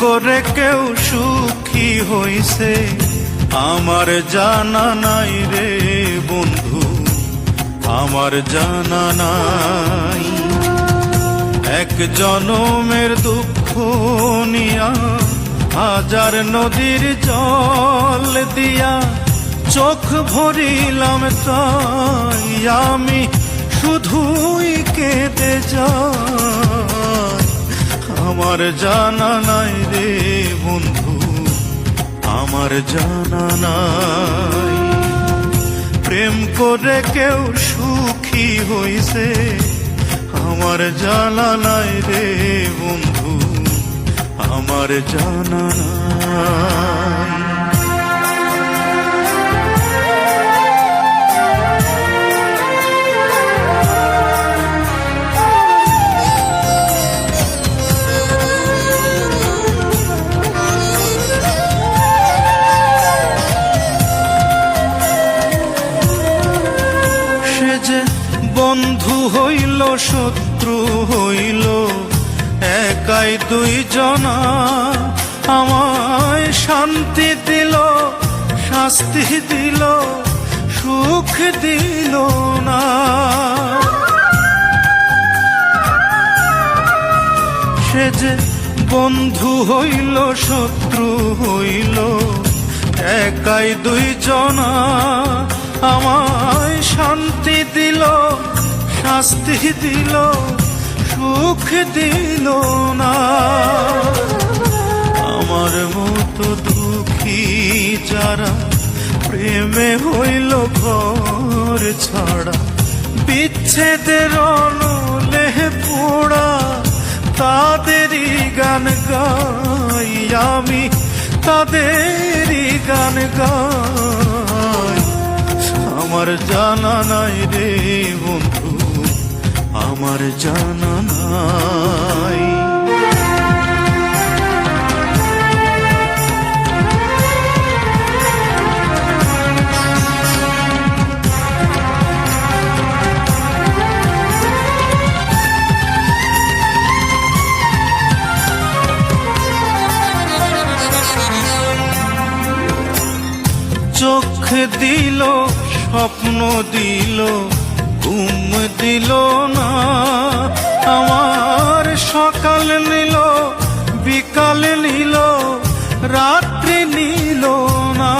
করে কেউ সুখী হইছে। আমার জানা নাই রে বন্ধু, আমার জানা নাই। এক জনমের দুঃখ নিয়া, হাজার নদীর জল দিয়া চোখ ভরিলাম তাই আমি শুধুই কেঁদে যাই। আমার জানা নাই রে বন্ধু, আমার জানা নাই। প্রেম করে কেউ সুখী হইছে, আমার জানা নাই রে বন্ধু, আমার জানা নাই। শত্রু হইল। একাই দুই জনা আমায় শান্তি দিল, শাস্তি দিল, সুখ দিল না। সে যে বন্ধু হইল, শত্রু হইল, একাই দুই জনা আমায় শান্তি দিল শাস্তি দিল, সুখ দিল না। আমার মতো দুঃখী যারা প্রেমে হইল ঘর ছাড়া, বিচ্ছেদের অনুলে পোড়া, তাদেরই গান গাই আমি, তাদেরই গান গাই। আমার জানা নাই রে জানা নাই চোখ দিল স্বপ্ন দিল ঘুম দিল না, আমার সকাল নিল, বিকাল নিল, রাত্রি নিল না।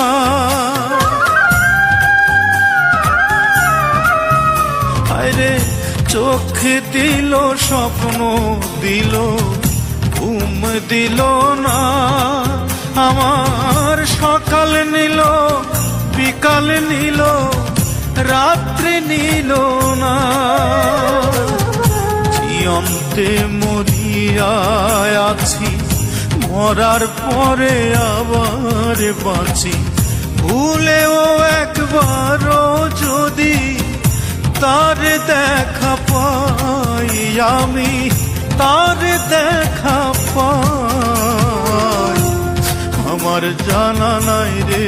আরে চোখ দিল, স্বপ্ন দিল, ঘুম দিল না, আমার সকাল নিল, বিকাল নিল রাত্রি নিল না। জিয়ন্তে মরিয়া আছি, মরার পরে আবার বাঁচি। ভুলেও একবারও যদি তার দেখা পাই আমি, তার দেখা পাই। আমার জানা নাই রে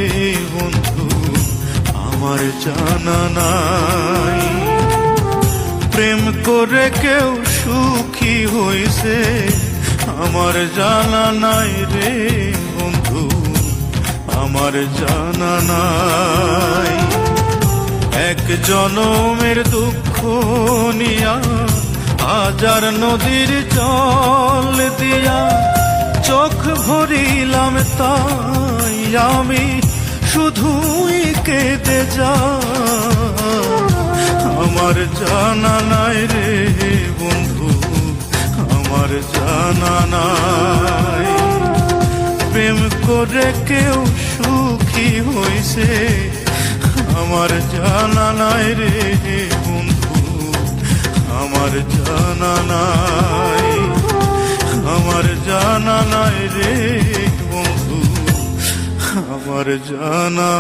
আমার জানা নাই। প্রেম করে কেউ সুখী হইছে, আমার জানা নাই রে বন্ধু, আমার জানা নাই। এক জনমের দুঃখ নিয়া, হাজার নদীর জল দিয়া, চোখ ভরিলাম তাই আমি শুধুই কেঁদে যা। আমার জানা নাই রে বন্ধু, আমার জানা নাই। প্রেম করে কেউ সুখী হইছে, আমার জানা নাই রে বন্ধু, আমার জানা নাই। আমার জানা নাই রে আমার জানা